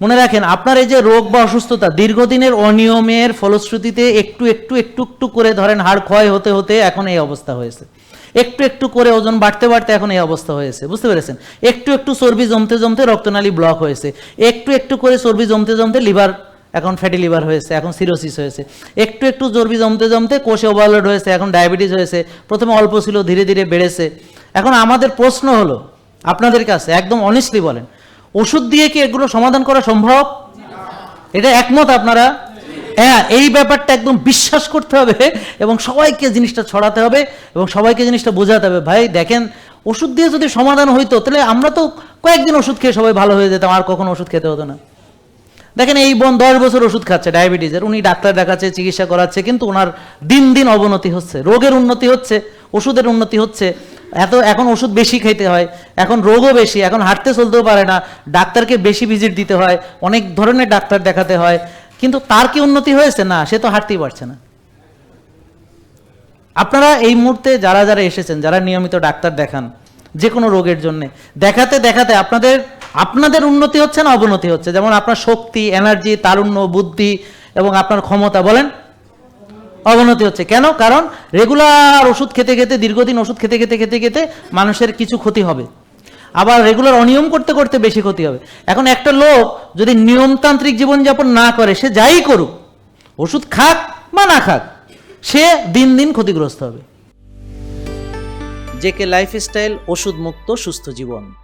মনে রাখেন, আপনার এই যে রোগ বা অসুস্থতা, দীর্ঘদিনের অনিয়মের ফলশ্রুতিতে একটু একটু একটু একটু করে ধরেন হাড় ক্ষয় হতে হতে এখন এই অবস্থা হয়েছে। একটু একটু করে ওজন বাড়তে বাড়তে এখন এই অবস্থা হয়েছে, বুঝতে পেরেছেন? একটু একটু চর্বি জমতে জমতে রক্তনালী ব্লক হয়েছে। একটু একটু করে চর্বি জমতে জমতে লিভার এখন ফ্যাটি লিভার হয়েছে, এখন সিরোসিস হয়েছে। একটু একটু চর্বি জমতে জমতে কোষে ওভারলোড হয়েছে, এখন ডায়াবেটিস হয়েছে, প্রথমে অল্প ছিল, ধীরে ধীরে বেড়েছে। এখন আমাদের প্রশ্ন হলো, আপনাদের কাছে একদম অনেস্টলি বলেন ওষুধ দিয়ে কি এগুলো সমাধান করা সম্ভব? এটা একমত আপনারা? হ্যাঁ এই ব্যাপারটা একদম বিশ্বাস করতে হবে এবং সবাইকে জিনিসটা ছড়াতে হবে এবং সবাইকে জিনিসটা বোঝাতে হবে। ভাই, দেখেন, ওষুধ দিয়ে যদি সমাধান হইতো, তাহলে আমরা তো কয়েকদিন ওষুধ খেয়ে সবাই ভালো হয়ে যেতাম, আর কখনো ওষুধ খেতে হতো না। দেখেন, এই বোন দশ বছর ওষুধ খাচ্ছে, ডায়াবেটিসের, উনি ডাক্তার দেখাচ্ছে, চিকিৎসা করাচ্ছে, কিন্তু ওনার দিন দিন অবনতি হচ্ছে, রোগের উন্নতি হচ্ছে, ওষুধের উন্নতি হচ্ছে। এত এখন ওষুধ বেশি খেতে হয়, এখন রোগও বেশি, এখন হাঁটতে চলতেও পারে না, ডাক্তারকে বেশি ভিজিট দিতে হয়, অনেক ধরনের ডাক্তার দেখাতে হয়, কিন্তু তার কি উন্নতি হয়েছে? না, সে তো হাঁটতেই পারছে না। আপনারা এই মুহূর্তে যারা যারা এসেছেন, যারা নিয়মিত ডাক্তার দেখান, যে কোনো রোগের জন্য, দেখাতে দেখাতে আপনাদের আপনাদের উন্নতি হচ্ছে না অবনতি হচ্ছে? যেমন আপনার শক্তি এনার্জি তারুণ্য, বুদ্ধি এবং আপনার ক্ষমতা, বলেন। অবনতি হচ্ছে। কেন? কারণ রেগুলার ওষুধ খেতে খেতে, দীর্ঘদিন ওষুধ খেতে খেতে খেতে খেতে মানুষের কিছু ক্ষতি হবে। আবার রেগুলার অনিয়ম করতে করতে বেশি ক্ষতি হবে। এখন একটা লোক যদি নিয়মতান্ত্রিক জীবনযাপন না করে, সে যাই করুক, ওষুধ খাক বা না খাক, সে দিন দিন ক্ষতিগ্রস্ত হবে। জেকে লাইফস্টাইল ওষুধ মুক্ত সুস্থ জীবন।